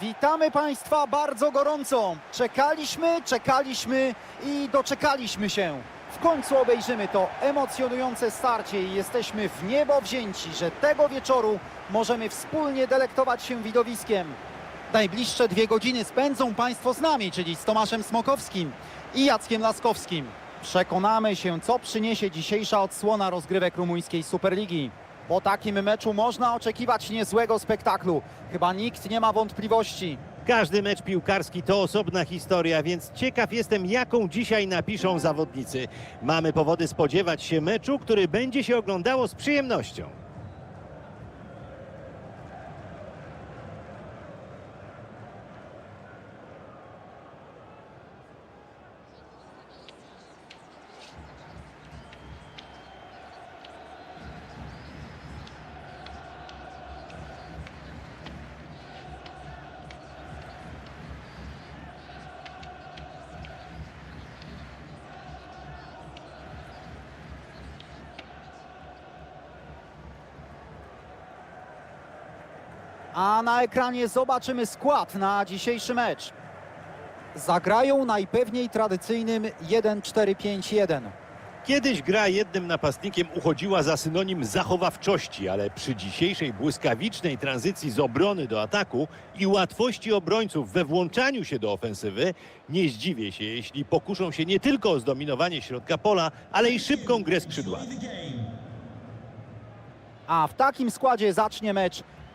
Witamy Państwa bardzo gorąco. Czekaliśmy, czekaliśmy i doczekaliśmy się. W końcu obejrzymy to emocjonujące starcie i jesteśmy w niebo wzięci, że tego wieczoru możemy wspólnie delektować się widowiskiem. Najbliższe dwie godziny spędzą Państwo z nami, czyli z Tomaszem Smokowskim i Jackiem Laskowskim. Przekonamy się, co przyniesie dzisiejsza odsłona rozgrywek rumuńskiej Superligi. Po takim meczu można oczekiwać niezłego spektaklu. Chyba nikt nie ma wątpliwości. Każdy mecz piłkarski to osobna historia, więc ciekaw jestem, jaką dzisiaj napiszą zawodnicy. Mamy powody spodziewać się meczu, który będzie się oglądało z przyjemnością. A na ekranie zobaczymy skład na dzisiejszy mecz. Zagrają najpewniej tradycyjnym 1-4-5-1. Kiedyś gra jednym napastnikiem uchodziła za synonim zachowawczości, ale przy dzisiejszej błyskawicznej tranzycji z obrony do ataku i łatwości obrońców we włączaniu się do ofensywy, nie zdziwię się, jeśli pokuszą się nie tylko o zdominowanie środka pola, ale i szybką grę skrzydłami. A w takim składzie zacznie mecz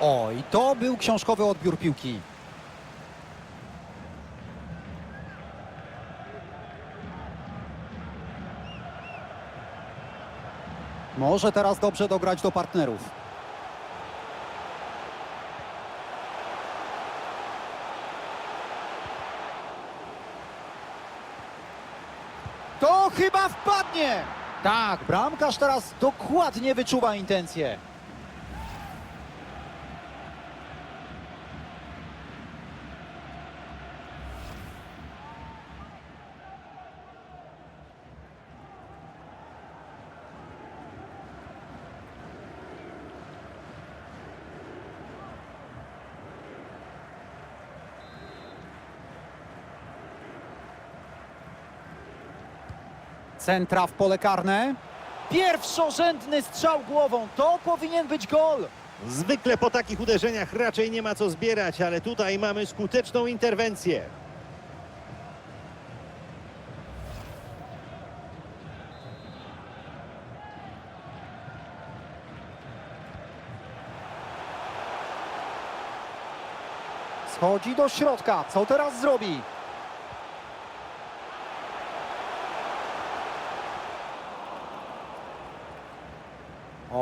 O, i to był książkowy odbiór piłki. Może teraz dobrze dograć do partnerów. To chyba wpadnie! Tak, bramkarz teraz dokładnie wyczuwa intencje. Centra w pole karne. Pierwszorzędny strzał głową. To powinien być gol. Zwykle po takich uderzeniach raczej nie ma co zbierać, ale tutaj mamy skuteczną interwencję. Schodzi do środka. Co teraz zrobi?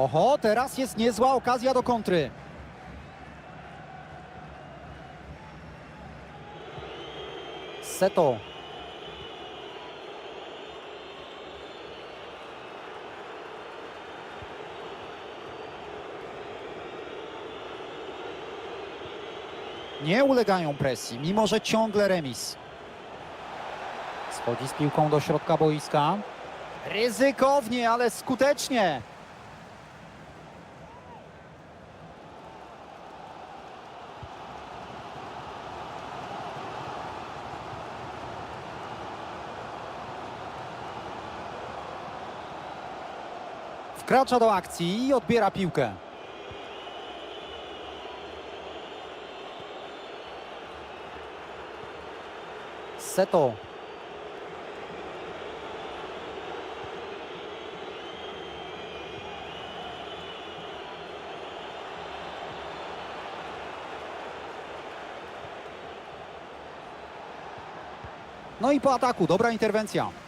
Oho, teraz jest niezła okazja do kontry. Seto. Nie ulegają presji, mimo że ciągle remis. Schodzi z piłką do środka boiska. Ryzykownie, ale skutecznie. Wkracza do akcji i odbiera piłkę. Seto. No i po ataku, dobra interwencja.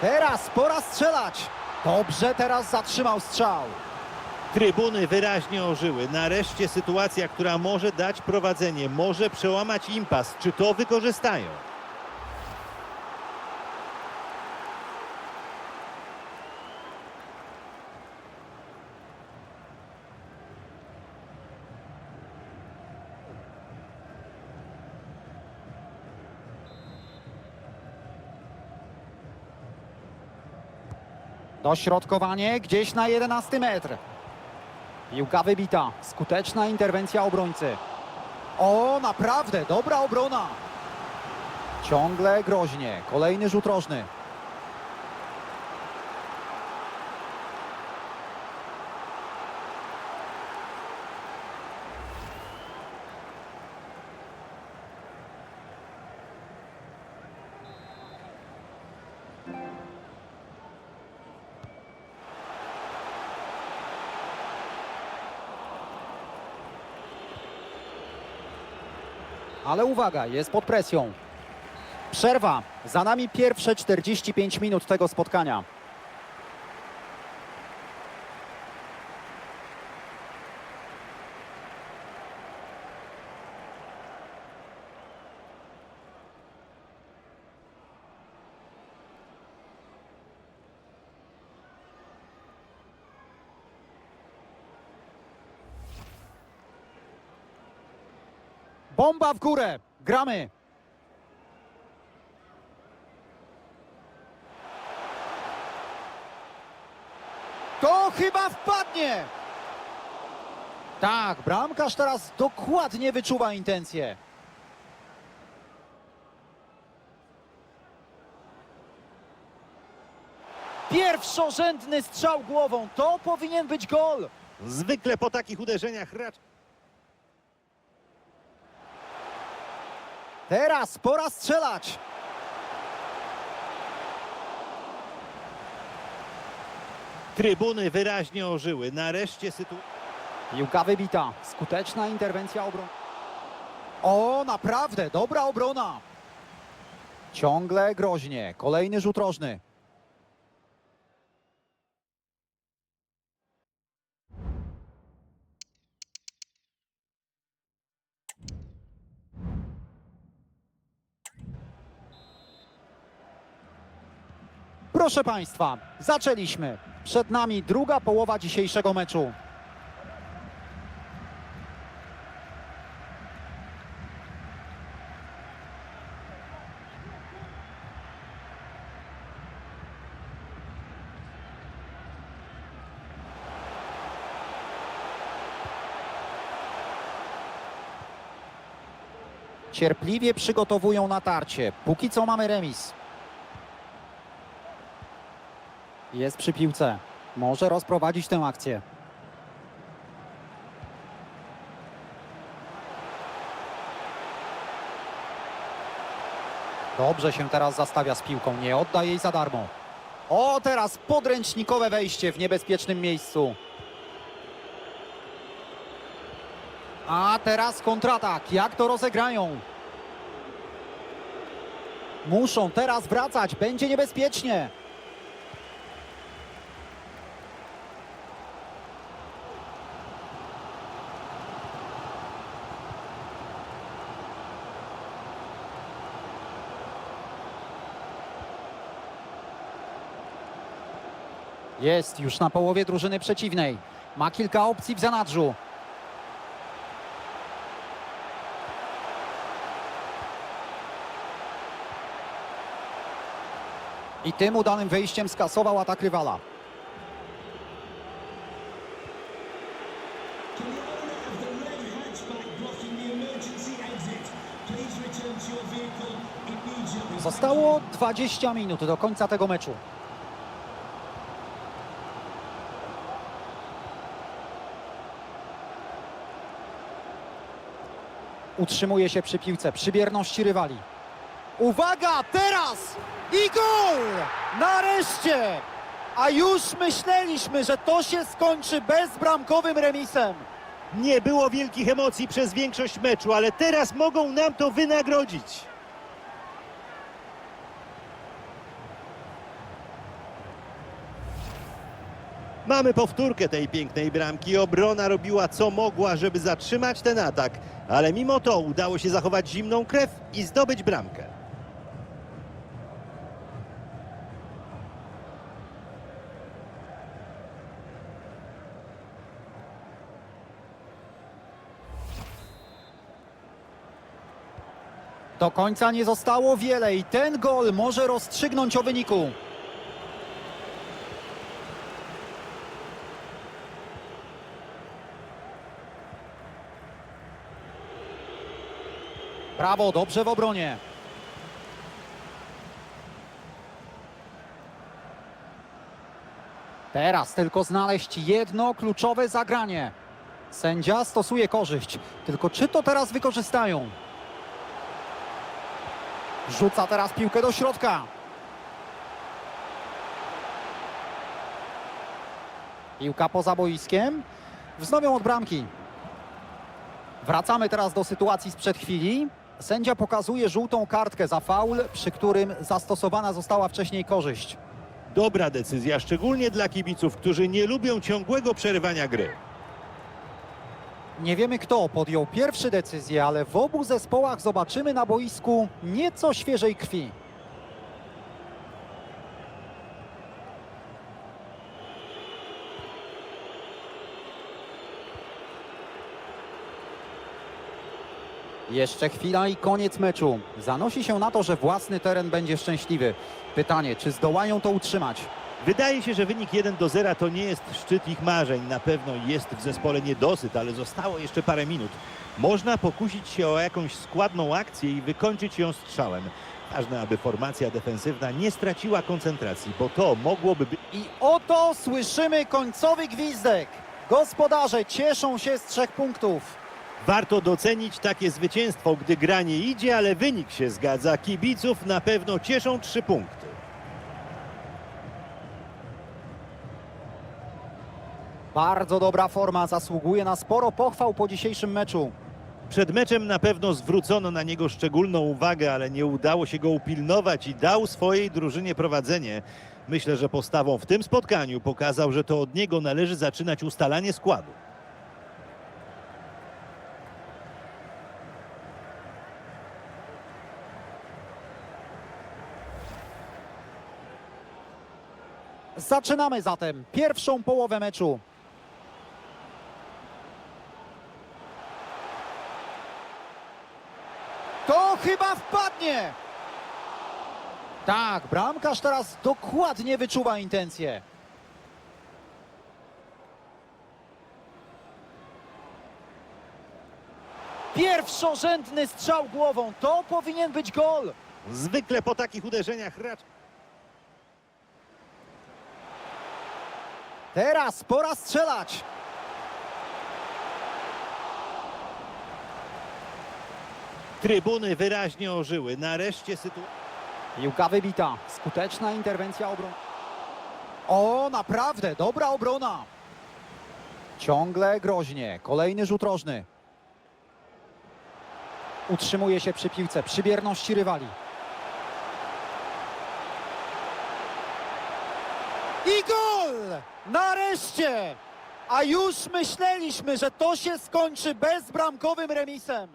Teraz pora strzelać. Dobrze teraz zatrzymał strzał. Trybuny wyraźnie ożyły. Nareszcie sytuacja, która może dać prowadzenie, może przełamać impas. Czy to wykorzystają? Dośrodkowanie gdzieś na 11 metr. Piłka wybita. Skuteczna interwencja obrońcy. O, naprawdę dobra obrona. Ciągle groźnie. Kolejny rzut rożny. Ale uwaga, jest pod presją. Przerwa. Za nami pierwsze 45 minut tego spotkania. Bomba w górę. Gramy. To chyba wpadnie. Tak, bramkarz teraz dokładnie wyczuwa intencje. Pierwszorzędny strzał głową. To powinien być gol. Zwykle po takich uderzeniach raczej. Teraz pora strzelać. Trybuny wyraźnie ożyły. Nareszcie sytuacja. Piłka wybita. Skuteczna interwencja obron. O, naprawdę dobra obrona. Ciągle groźnie. Kolejny rzut rożny. Proszę Państwa, zaczęliśmy. Przed nami druga połowa dzisiejszego meczu. Cierpliwie przygotowują natarcie. Póki co mamy remis. Jest przy piłce. Może rozprowadzić tę akcję. Dobrze się teraz zastawia z piłką. Nie odda jej za darmo. O, teraz podręcznikowe wejście w niebezpiecznym miejscu. A teraz kontratak. Jak to rozegrają? Muszą teraz wracać. Będzie niebezpiecznie. Jest już na połowie drużyny przeciwnej. Ma kilka opcji w zanadrzu. I tym udanym wejściem skasował atak rywala. Zostało 20 minut do końca tego meczu. Utrzymuje się przy piłce, przy bierności rywali. Uwaga, teraz! I gol! Nareszcie! A już myśleliśmy, że to się skończy bezbramkowym remisem. Nie było wielkich emocji przez większość meczu, ale teraz mogą nam to wynagrodzić. Mamy powtórkę tej pięknej bramki. Obrona robiła co mogła, żeby zatrzymać ten atak, ale mimo to udało się zachować zimną krew i zdobyć bramkę. Do końca nie zostało wiele i ten gol może rozstrzygnąć o wyniku. Brawo, dobrze w obronie. Teraz tylko znaleźć jedno kluczowe zagranie. Sędzia stosuje korzyść. Tylko czy to teraz wykorzystają? Rzuca teraz piłkę do środka. Piłka poza boiskiem. Wznowią od bramki. Wracamy teraz do sytuacji sprzed chwili. Sędzia pokazuje żółtą kartkę za faul, przy którym zastosowana została wcześniej korzyść. Dobra decyzja, szczególnie dla kibiców, którzy nie lubią ciągłego przerywania gry. Nie wiemy kto podjął pierwszy decyzję, ale w obu zespołach zobaczymy na boisku nieco świeżej krwi. Jeszcze chwila i koniec meczu. Zanosi się na to, że własny teren będzie szczęśliwy. Pytanie, czy zdołają to utrzymać? Wydaje się, że wynik 1 do 0 to nie jest szczyt ich marzeń. Na pewno jest w zespole niedosyt, ale zostało jeszcze parę minut. Można pokusić się o jakąś składną akcję i wykończyć ją strzałem. Ważne, aby formacja defensywna nie straciła koncentracji, bo to mogłoby być... I oto słyszymy końcowy gwizdek. Gospodarze cieszą się z trzech punktów. Warto docenić takie zwycięstwo, gdy gra nie idzie, ale wynik się zgadza. Kibiców na pewno cieszą trzy punkty. Bardzo dobra forma, zasługuje na sporo pochwał po dzisiejszym meczu. Przed meczem na pewno zwrócono na niego szczególną uwagę, ale nie udało się go upilnować i dał swojej drużynie prowadzenie. Myślę, że postawą w tym spotkaniu pokazał, że to od niego należy zaczynać ustalanie składu. Zaczynamy zatem pierwszą połowę meczu. To chyba wpadnie! Tak, bramkarz teraz dokładnie wyczuwa intencje. Pierwszorzędny strzał głową, to powinien być gol. Zwykle po takich uderzeniach raczej... Teraz pora strzelać. Trybuny wyraźnie ożyły. Nareszcie sytuacja... Piłka wybita. Skuteczna interwencja obrony. O, naprawdę, dobra obrona. Ciągle groźnie. Kolejny rzut rożny. Utrzymuje się przy piłce, przy bierności rywali. I gol! Nareszcie! A już myśleliśmy, że to się skończy bezbramkowym remisem.